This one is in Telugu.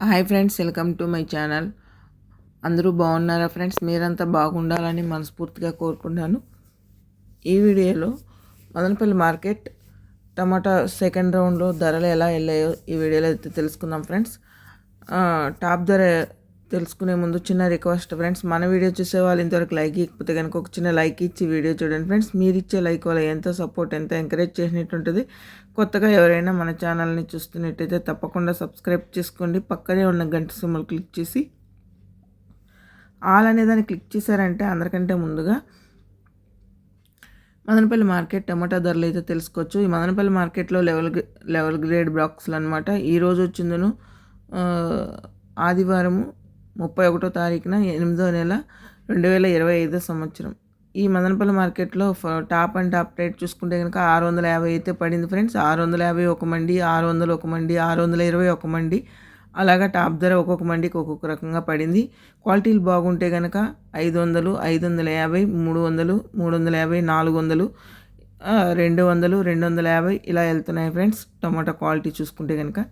Hi friends welcome to my channel అందరూ బాగున్నారా ఫ్రెండ్స్ మీరంతా బాగుండాలని మనస్ఫూర్తిగా కోరుకుంటాను ఈ వీడియోలో మదనపల్లి మార్కెట్ టమాటా సెకండ్ రౌండ్లో ధరలు ఎలా వెళ్ళాయో ఈ వీడియోలో అయితే తెలుసుకుందాం ఫ్రెండ్స్ టాప్ ధర తెలుసుకునే ముందు చిన్న రిక్వెస్ట్ ఫ్రెండ్స్. మన వీడియో చూసే వాళ్ళు ఇంతవరకు లైక్ ఇకపోతే కనుక ఒక చిన్న లైక్ ఇచ్చి వీడియో చూడండి ఫ్రెండ్స్. మీరు ఇచ్చే లైక్ వల్ల ఎంతో సపోర్ట్ ఎంతో ఎంకరేజ్ చేసినట్టు ఉంటుంది. కొత్తగా ఎవరైనా మన ఛానల్ని చూస్తున్నట్టయితే తప్పకుండా సబ్స్క్రైబ్ చేసుకోండి. పక్కనే ఉన్న గంట సింబల్ క్లిక్ చేసి ఆల్ అనే దాన్ని క్లిక్ చేశారంటే అందరికంటే ముందుగా మదనపల్లి మార్కెట్ టమాటా ధరలు అయితే తెలుసుకోవచ్చు. ఈ మదనపల్లి మార్కెట్లో లెవెల్ లెవెల్ గ్రేడ్ బ్లాక్స్లు అనమాట ఈరోజు వచ్చిందను ఆదివారము ముప్పై ఒకటో తారీఖున ఎనిమిదో నెల రెండు వేల ఇరవై ఐదో సంవత్సరం. ఈ మదనపల్లి మార్కెట్లో ఫ- టాప్ అండ్ టాప్ రేట్ చూసుకుంటే కనుక ఆరు వందల యాభై అయితే పడింది ఫ్రెండ్స్. ఆరు వందల యాభై ఒక మండి ఆరు వందలు ఒక మండి ఆరు వందల ఇరవై ఒక మండి. అలాగా టాప్ ధర ఒక్కొక్క మండికి ఒక్కొక్క రకంగా పడింది. క్వాలిటీలు బాగుంటే కనుక ఐదు వందలు ఐదు వందల యాభై మూడు వందలు మూడు వందల యాభై నాలుగు వందలు రెండు వందలు రెండు వందల యాభై ఇలా వెళ్తున్నాయి ఫ్రెండ్స్. టమాటా క్వాలిటీ చూసుకుంటే కనుక